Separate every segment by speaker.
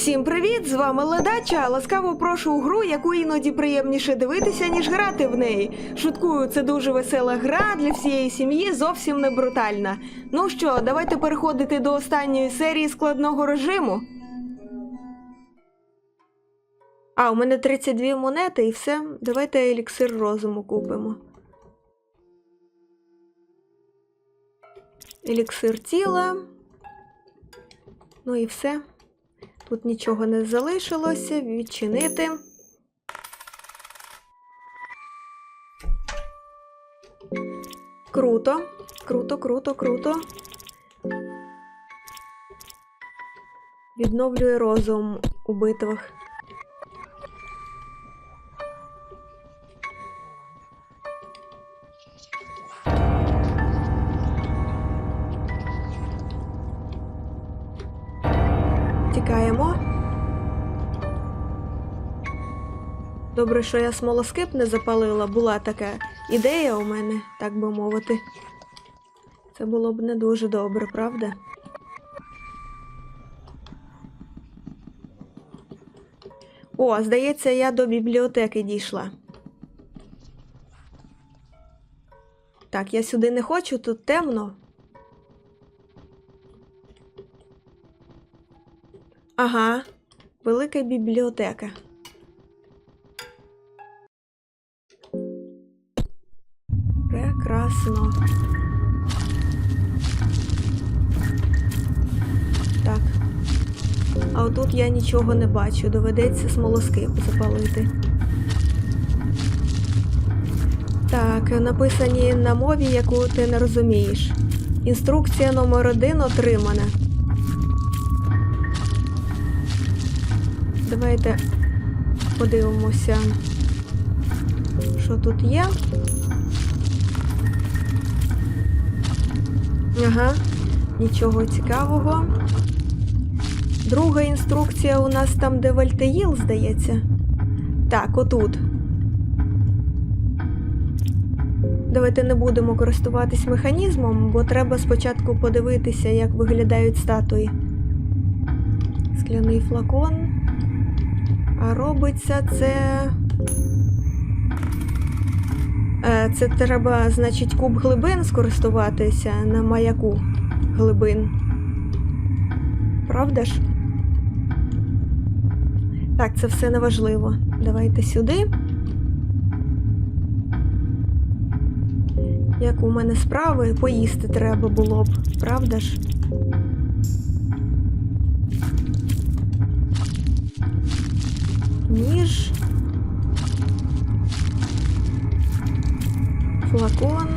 Speaker 1: Всім привіт! З вами Ледача. Ласкаво прошу гру, яку іноді приємніше дивитися, ніж грати в неї. Шуткую, це дуже весела гра для всієї сім'ї, зовсім не брутальна. Ну що, давайте переходити до останньої серії складного режиму. А, у мене 32 монети і все. Давайте еліксир розуму купимо. Еліксир тіла. Ну і все. Тут нічого не залишилося. Відчинити. Круто. Круто, круто, круто. Відновлює розум у битвах. Добре, що я смолоскип не запалила, була така ідея у мене, так би мовити. Це було б не дуже добре, правда? О, здається, я до бібліотеки дійшла. Так, я сюди не хочу, тут темно. Ага, велика бібліотека. Прекрасно. Так. А отут я нічого не бачу. Доведеться смолоскип запалити. Так, написані на мові, яку ти не розумієш. Інструкція номер один отримана. Давайте подивимося, що тут є. Ага, нічого цікавого. Друга інструкція у нас там, де Вальтеїл, здається. Так, отут. Давайте не будемо користуватись механізмом, бо треба спочатку подивитися, як виглядають статуї. Скляний флакон. А робиться це. Е, Це треба, значить, куб глибин скористуватися на маяку глибин. Правда ж? Так, це все неважливо. Давайте сюди. Як у мене справи, поїсти треба було б, правда ж? Ніж. Флакон.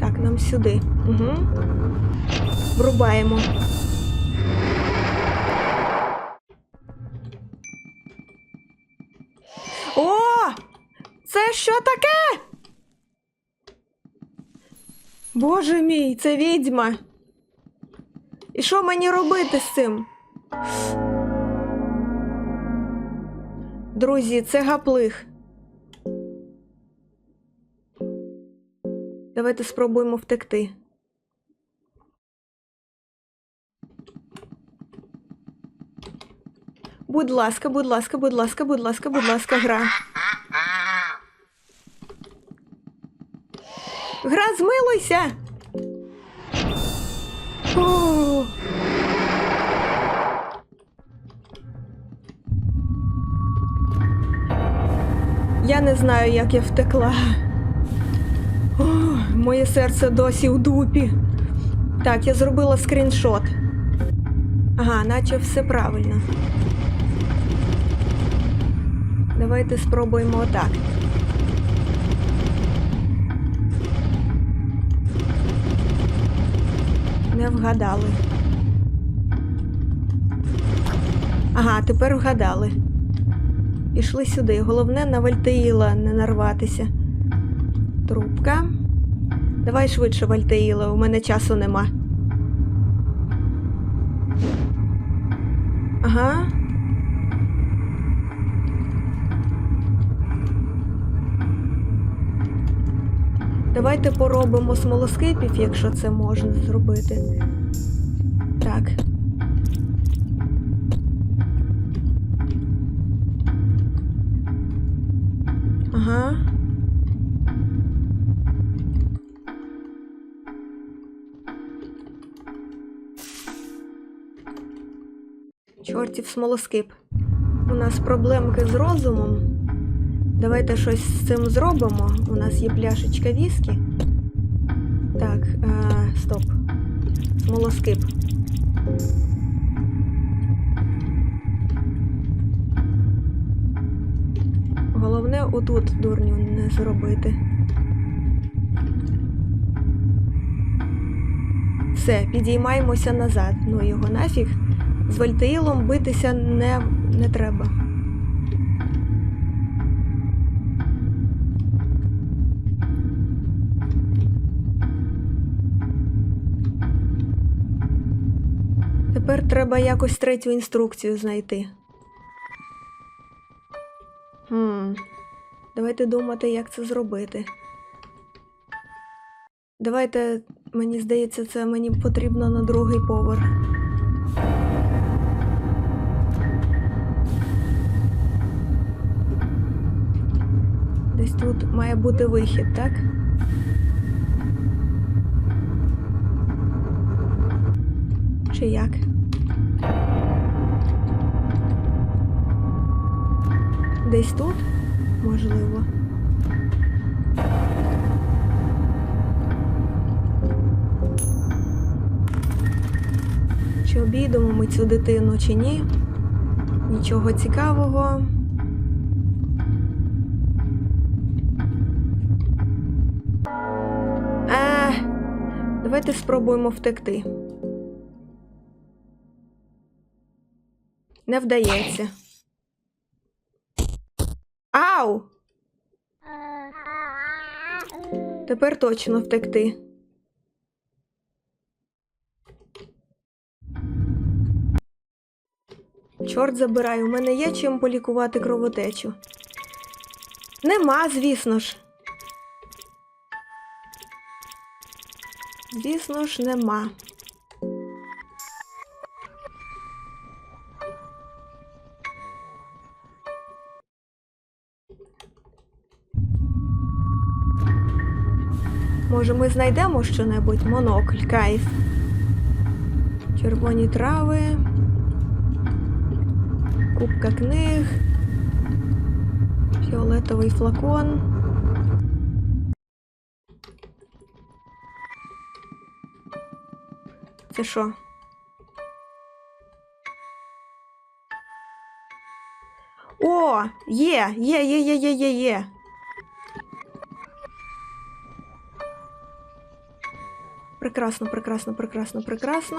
Speaker 1: Так, нам сюди. Угу. Врубаємо. О! Це що таке? Боже мій, це відьма. І що мені робити з цим? Друзі, це гаплих. Давайте спробуємо втекти. Будь ласка, будь ласка, будь ласка, будь ласка, будь ласка, гра. Гра, змилуйся. О! Я не знаю, як я втекла. О, моє серце досі у дупі. Так, я зробила скріншот. Ага, наче все правильно. Давайте спробуємо отак. Не вгадали. Ага, тепер вгадали. Пішли сюди. Головне на Вальтеїла не нарватися. Трубка. Давай швидше, Вальтеїла, у мене часу нема. Ага. Давайте поробимо смолоскипів, якщо це можна зробити. Так. Чортів смолоскип. У нас проблемки з розумом. Давайте щось з цим зробимо. У нас є пляшечка віскі. Так, е, стоп. Смолоскип. Головне отут дурню не зробити. Все, підіймаємося назад. Ну його нафіг. З Вальтеїлом битися не, не треба. Тепер треба якось третю інструкцію знайти. Хм. Давайте думати, як це зробити. Давайте, мені здається, це мені потрібно на другий поверх. Десь тут має бути вихід, так? Чи як? Десь тут? Можливо. Чи обійдемо ми цю дитину, чи ні? Нічого цікавого. Давайте спробуємо втекти. Не вдається. Ау! Тепер точно втекти. Чорт забирай, у мене є чим полікувати кровотечу. Нема, звісно ж. Звісно ж, нема. Може, ми знайдемо щонебудь монокль, кайф. Червоні трави. Купка книг. Фіолетовий флакон. Це що? О, є, є, є, є, є, є, є. Прекрасно, прекрасно, прекрасно, прекрасно.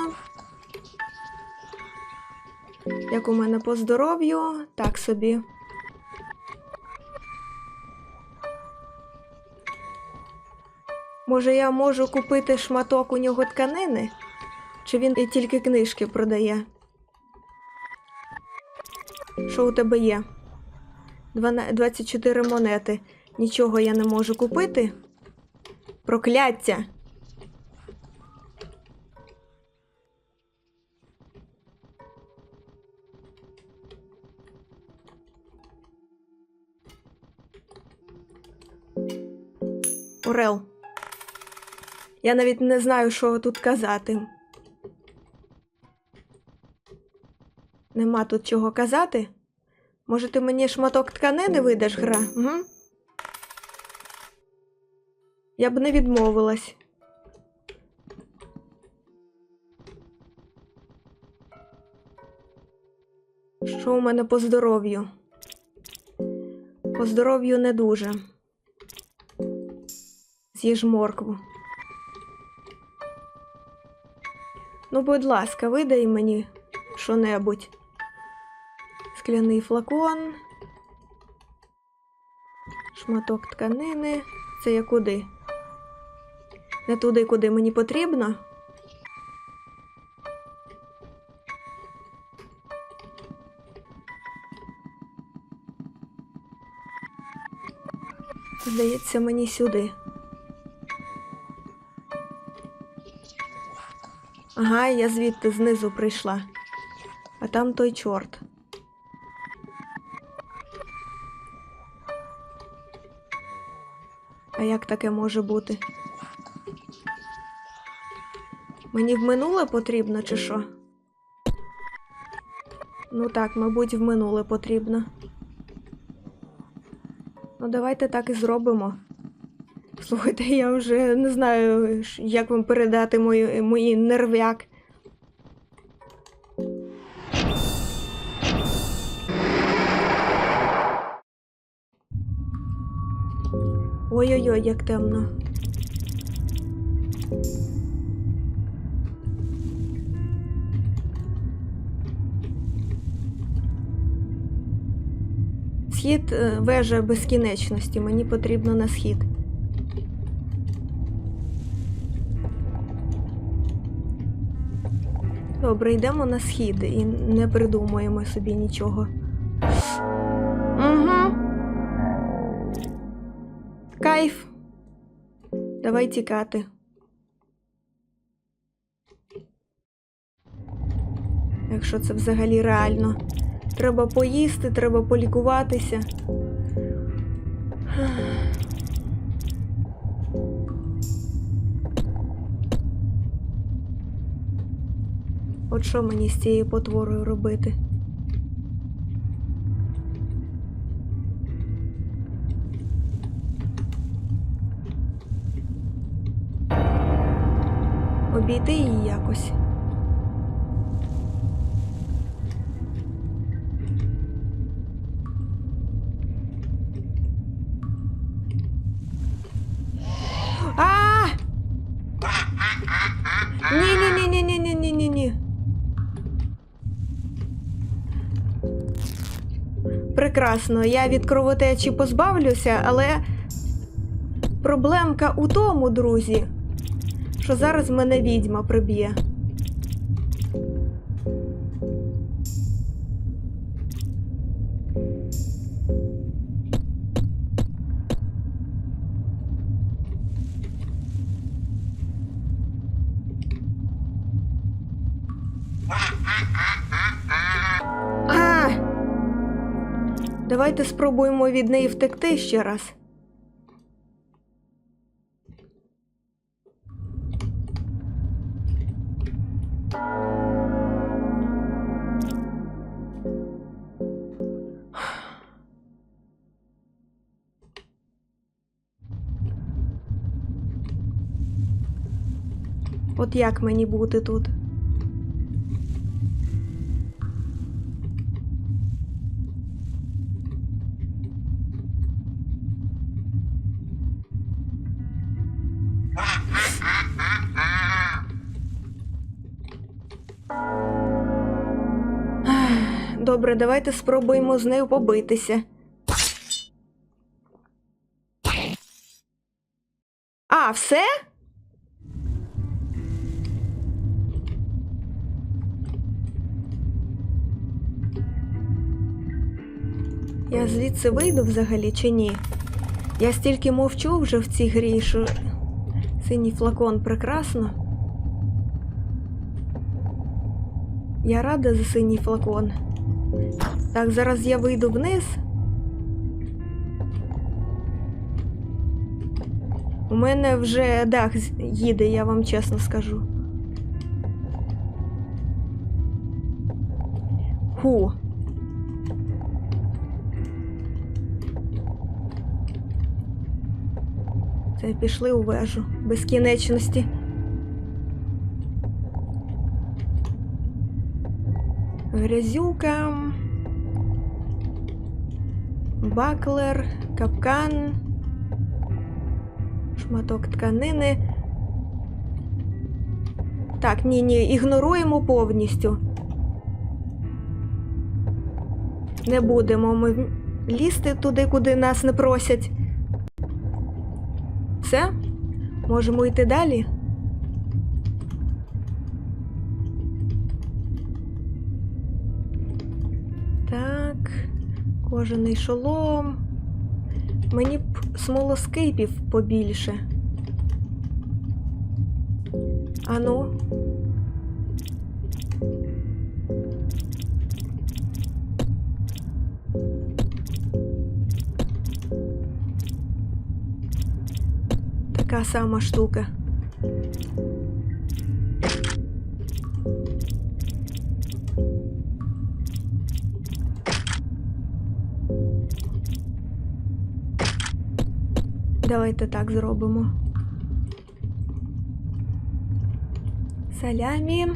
Speaker 1: Як у мене по здоров'ю, так собі. Може, я можу купити шматок у нього тканини? Чи він тільки книжки продає? Що у тебе є? Двана- 24 монети. Нічого я не можу купити. Прокляття. Орел. Я навіть не знаю, що тут казати. Нема тут чого казати. Може, ти мені шматок тканини видаш, гра? Угу. Я б не відмовилась. Що у мене по здоров'ю? По здоров'ю не дуже. З'їж моркву. Ну, будь ласка, видай мені що-небудь. Скляний флакон. Шматок тканини. Це я куди? Не туди, куди мені потрібно. Здається, мені сюди. Ага, я звідти знизу прийшла. А там той чорт. А як таке може бути? Мені в минуле потрібно, чи що? Ну так, мабуть, в минуле потрібно. Ну, давайте так і зробимо. Слухайте, я вже не знаю, як вам передати мої, мої нервяк. Ой-ой-ой, як темно. Схід е, вежа безкінечності. Мені потрібно на схід. Добре, йдемо на схід і не придумуємо собі нічого. Давай тікати. Якщо це взагалі реально. Треба поїсти, треба полікуватися. От що мені з цією потворою робити? обійти її якось. А! Ні, ні, ні, ні, ні, ні, ні. Прекрасно, я від кровотечі позбавлюся, але проблемка у тому, друзі що зараз мене відьма приб'є. Давайте спробуємо від неї втекти ще раз. От як мені бути тут? Добре, давайте спробуємо з нею побитися. А, все? Я звідси вийду взагалі чи ні? Я стільки мовчу вже в цій грі, що синій флакон прекрасно. Я рада за синій флакон. Так, зараз я вийду вниз. У мене вже дах їде, я вам чесно скажу. Ху. Це пішли у вежу безкінечності. Грязюка. Баклер, капкан, шматок тканини. Так, ні, ні, ігноруємо повністю. Не будемо ми лізти туди, куди нас не просять. Все? Можемо йти далі? Кожаний шолом. Мені б смолоскипів побільше. Ану. Така сама штука. Давайте так зробимо. Салямі.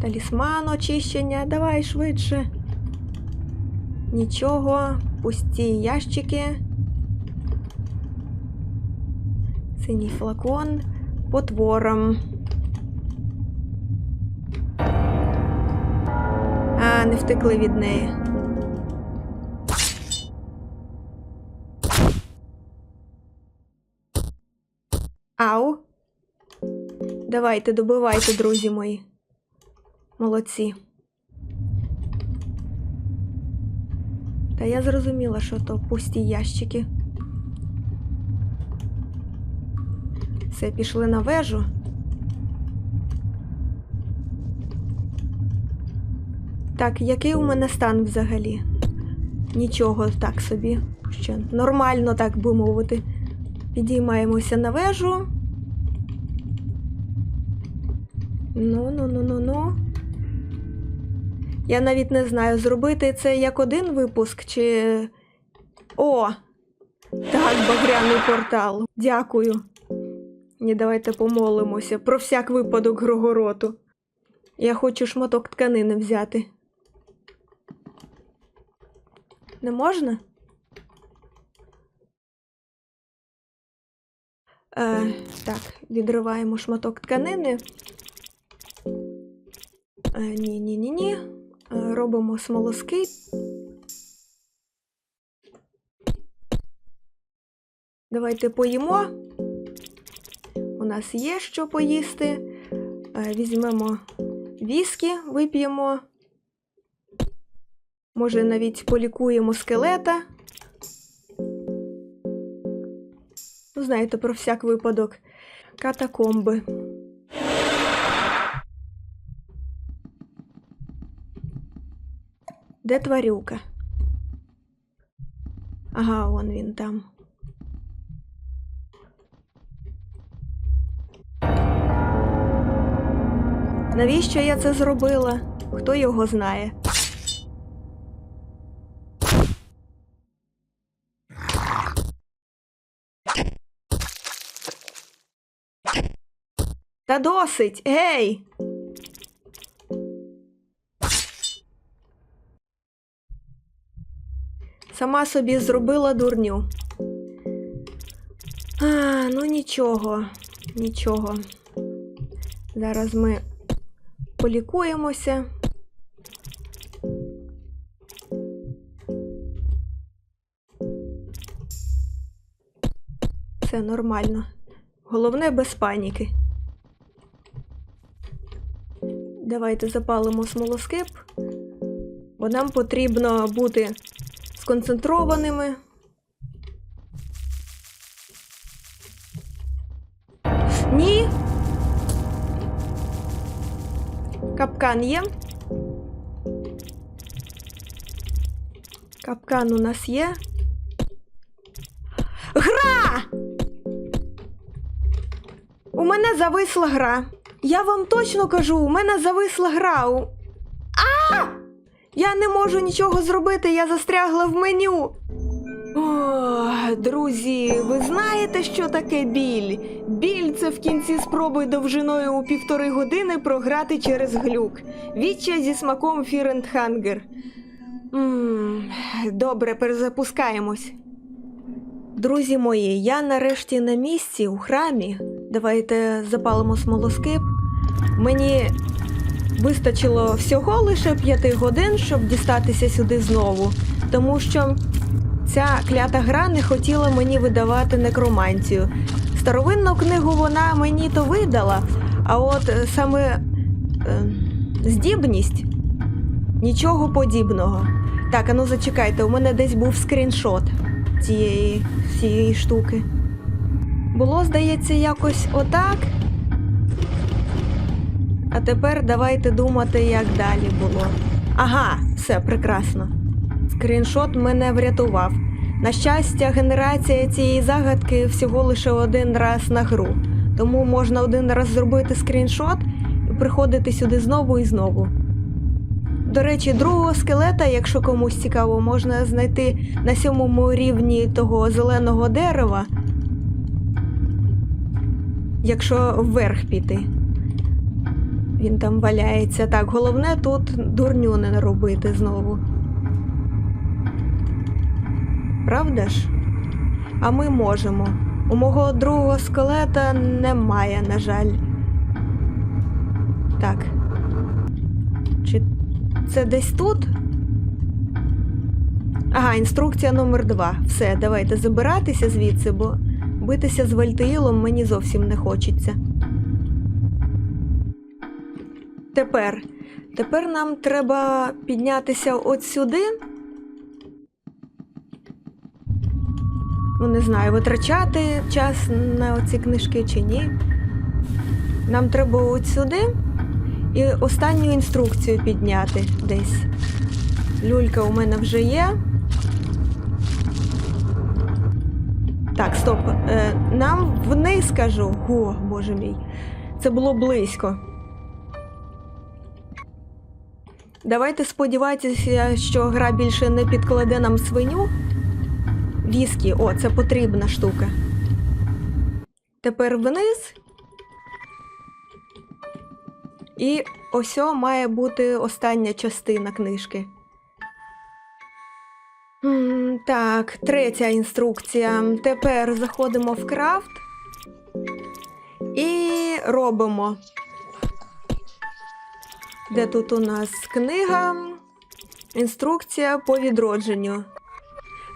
Speaker 1: Талісман очищення. Давай швидше. Нічого. Пусті ящики. Синій флакон. Потвором. А, не втекли від неї. Давайте, добивайте, друзі мої. Молодці. Та я зрозуміла, що то пусті ящики. Все, пішли на вежу. Так, який у мене стан взагалі? Нічого так собі. Що нормально, так би мовити. Підіймаємося на вежу. Ну, ну, ну, ну, ну. Я навіть не знаю, зробити це як один випуск, чи. О! Так, багряний портал. Дякую. Ні, давайте помолимося про всяк випадок Грогороту. Я хочу шматок тканини взяти. Не можна? Е, так, відриваємо шматок тканини. Е, ні, ні, ні, ні. Е, робимо смолоскип. Давайте поїмо. У нас є що поїсти. Е, візьмемо віскі, вип'ємо. Може, навіть полікуємо скелета. Ну, знаєте, про всяк випадок. Катакомби. Де тварюка? Ага, он він там. Навіщо я це зробила? Хто його знає? Та досить, гей! Сама собі зробила дурню. А, ну нічого, нічого. Зараз ми полікуємося. Все нормально. Головне без паніки. Давайте запалимо смолоскип, бо нам потрібно бути сконцентрованими. Ні. Капкан є. Капкан у нас є. Гра! У мене зависла гра. Я вам точно кажу, у мене зависла гра. У- А! Я не можу нічого зробити, я застрягла в меню. О, друзі, ви знаєте, що таке біль? Біль це в кінці спроби довжиною у півтори години програти через глюк. Віччя зі смаком. М, Добре, перезапускаємось. Друзі мої, я нарешті на місці у храмі. Давайте запалимо смолоскип. Мені вистачило всього лише п'яти годин, щоб дістатися сюди знову, тому що ця клята гра не хотіла мені видавати некромантію. Старовинну книгу вона мені то видала, а от е, саме е, здібність нічого подібного. Так, а ну зачекайте, у мене десь був скріншот цієї всієї штуки. Було, здається, якось отак. А тепер давайте думати, як далі було. Ага, все прекрасно. Скріншот мене врятував. На щастя, генерація цієї загадки всього лише один раз на гру. Тому можна один раз зробити скріншот і приходити сюди знову і знову. До речі, другого скелета, якщо комусь цікаво, можна знайти на сьомому рівні того зеленого дерева, якщо вверх піти. Він там валяється. Так, головне тут дурню не робити знову. Правда ж? А ми можемо. У мого другого скелета немає, на жаль. Так. Чи це десь тут? Ага, інструкція номер два. Все, давайте забиратися звідси, бо битися з Вальтеїлом мені зовсім не хочеться. Тепер. Тепер нам треба піднятися от сюди. Ну, не знаю, витрачати час на оці книжки чи ні. Нам треба от сюди і останню інструкцію підняти десь. Люлька у мене вже є. Так, стоп. Е, нам вниз кажу. О, боже мій. Це було близько. Давайте сподіватися, що гра більше не підкладе нам свиню. Віскі, о, це потрібна штука. Тепер вниз. І ось має бути остання частина книжки. Так, третя інструкція. Тепер заходимо в крафт і робимо. Де тут у нас книга? Інструкція по відродженню.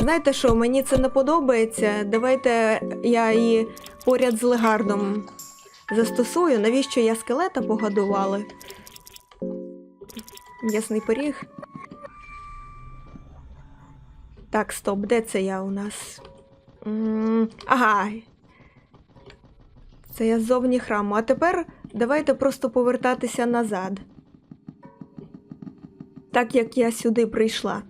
Speaker 1: Знаєте що, мені це не подобається. Давайте я її поряд з легардом застосую. Навіщо я скелета погодувала? М'ясний пиріг. Так, стоп, де це я у нас? Ага. Це я ззовні храму. А тепер давайте просто повертатися назад. Так як я сюди прийшла.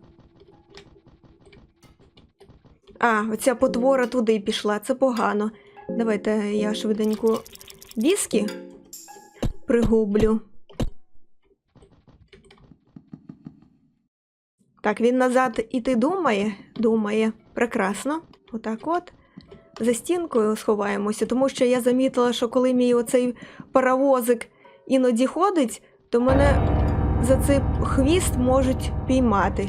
Speaker 1: А, оця потвора туди пішла, це погано. Давайте я швиденько віскі пригублю. Так, він назад іти думає? Думає. Прекрасно. Отак от. За стінкою сховаємося, тому що я замітила, що коли мій оцей паровозик іноді ходить, то мене за цей хвіст можуть піймати.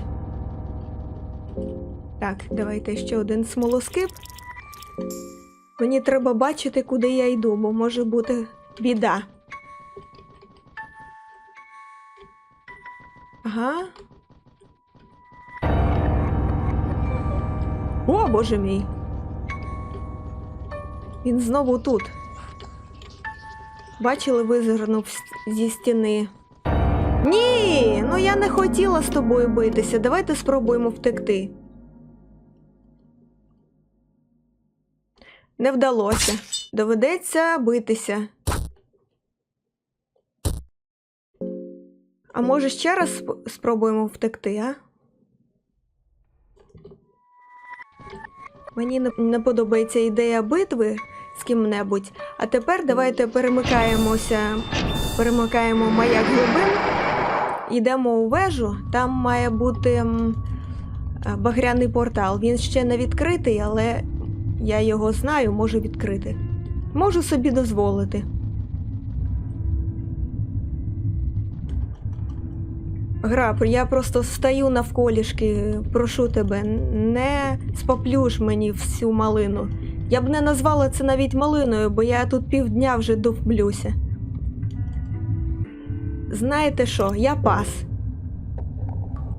Speaker 1: Так, давайте ще один смолоскип. Мені треба бачити, куди я йду, бо може бути біда. Ага. О, боже мій. Він знову тут. Бачили, визирнув зі стіни. Ні, ну я не хотіла з тобою битися. Давайте спробуємо втекти. Не вдалося. Доведеться битися. А може ще раз сп- спробуємо втекти, а? Мені не подобається ідея битви з ким-небудь. А тепер давайте перемикаємося, перемикаємо маяк глибин, йдемо у вежу. Там має бути е, багряний портал. Він ще не відкритий, але я його знаю, можу відкрити. Можу собі дозволити. Гра, я просто стою навколішки, прошу тебе, не споплюш мені всю малину. Я б не назвала це навіть малиною, бо я тут півдня вже довблюся. Знаєте що, я пас.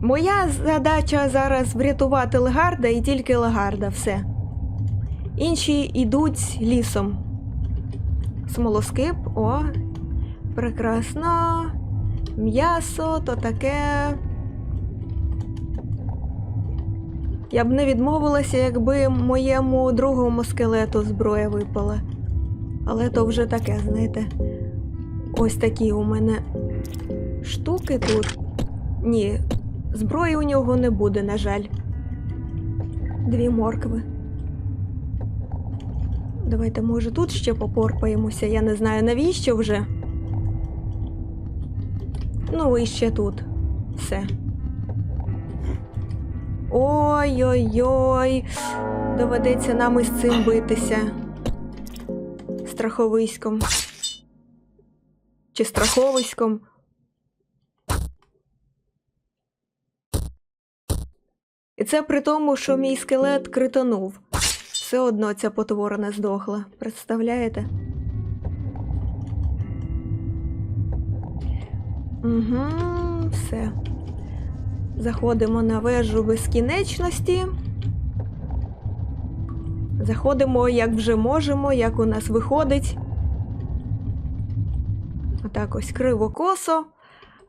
Speaker 1: Моя задача зараз врятувати Легарда і тільки Легарда, все. Інші йдуть лісом. Смолоскип, о, прекрасно. М'ясо, то таке. Я б не відмовилася, якби моєму другому скелету зброя випала. Але то вже таке, знаєте. ось такі у мене штуки тут. Ні, зброї у нього не буде, на жаль. Дві моркви. Давайте, може, тут ще попорпаємося. Я не знаю, навіщо вже. Ну, і ще тут. Все. Ой-ой-ой. Доведеться нам із цим битися. Страховиськом. Чи страховиськом. Це при тому, що мій скелет критонув. Все одно ця потвора не здохла. Представляєте? Угу, все. Заходимо на вежу безкінечності. Заходимо, як вже можемо, як у нас виходить. Отак ось криво-косо,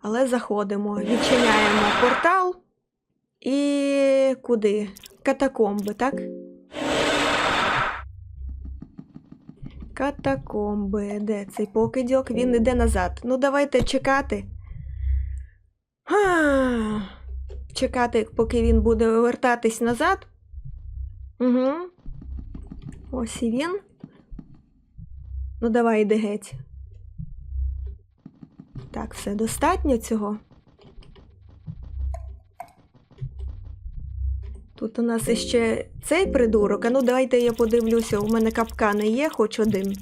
Speaker 1: але заходимо. Відчиняємо портал. І куди? Катакомби, так? Катакомби. Де цей покидьок? Він іде назад. Ну, давайте чекати. Га. Чекати, поки він буде вертатись назад. Угу. Ось і він. Ну, давай іди геть. Так, все достатньо цього. Тут у нас іще цей придурок. А ну давайте я подивлюся, у мене капкани є, хоч один.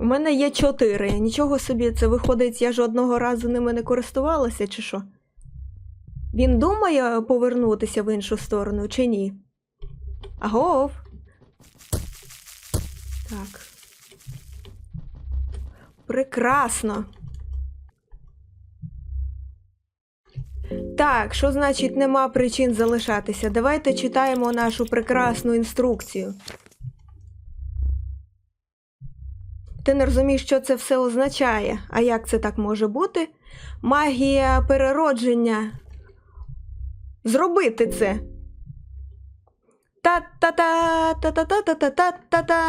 Speaker 1: У мене є чотири. Нічого собі, це виходить, я жодного разу ними не користувалася, чи що? Він думає повернутися в іншу сторону, чи ні? Агов. Так. Прекрасно. Так, що значить нема причин залишатися? Давайте читаємо нашу прекрасну інструкцію. Ти не розумієш, що це все означає. А як це так може бути? Магія переродження. Зробити це. Та-та-та, та-та-та-та-та-та-та.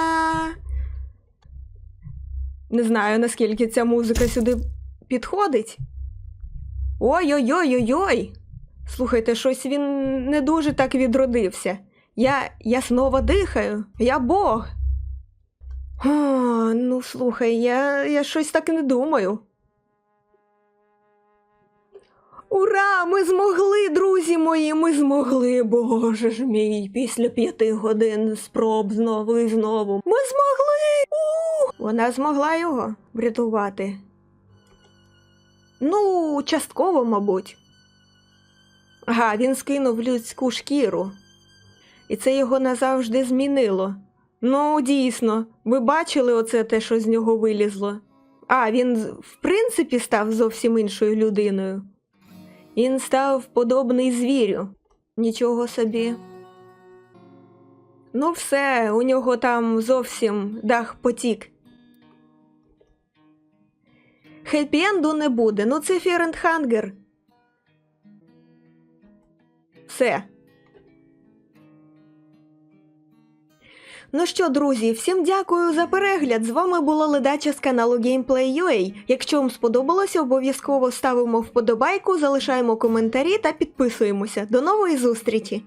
Speaker 1: Не знаю, наскільки ця музика сюди підходить. Ой-ой-ой-ой-ой. Слухайте, щось він не дуже так відродився. Я, знову дихаю, я Бог. О, ну, слухай, я, я щось так не думаю. Ура! Ми змогли, друзі мої, ми змогли, боже ж мій, після п'яти годин спроб знову і знову. Ми змогли! У! Вона змогла його врятувати. Ну, частково, мабуть. Ага, він скинув людську шкіру. І це його назавжди змінило. Ну, дійсно, ви бачили оце те, що з нього вилізло. А, він, в принципі, став зовсім іншою людиною. Він став подобний звірю. Нічого собі. Ну, все, у нього там зовсім дах потік. Хеппі-енду не буде. Ну, це and Все. Ну що, друзі, всім дякую за перегляд. З вами була ледача з каналу Gameplay.ua. Якщо вам сподобалося, обов'язково ставимо вподобайку, залишаємо коментарі та підписуємося. До нової зустрічі!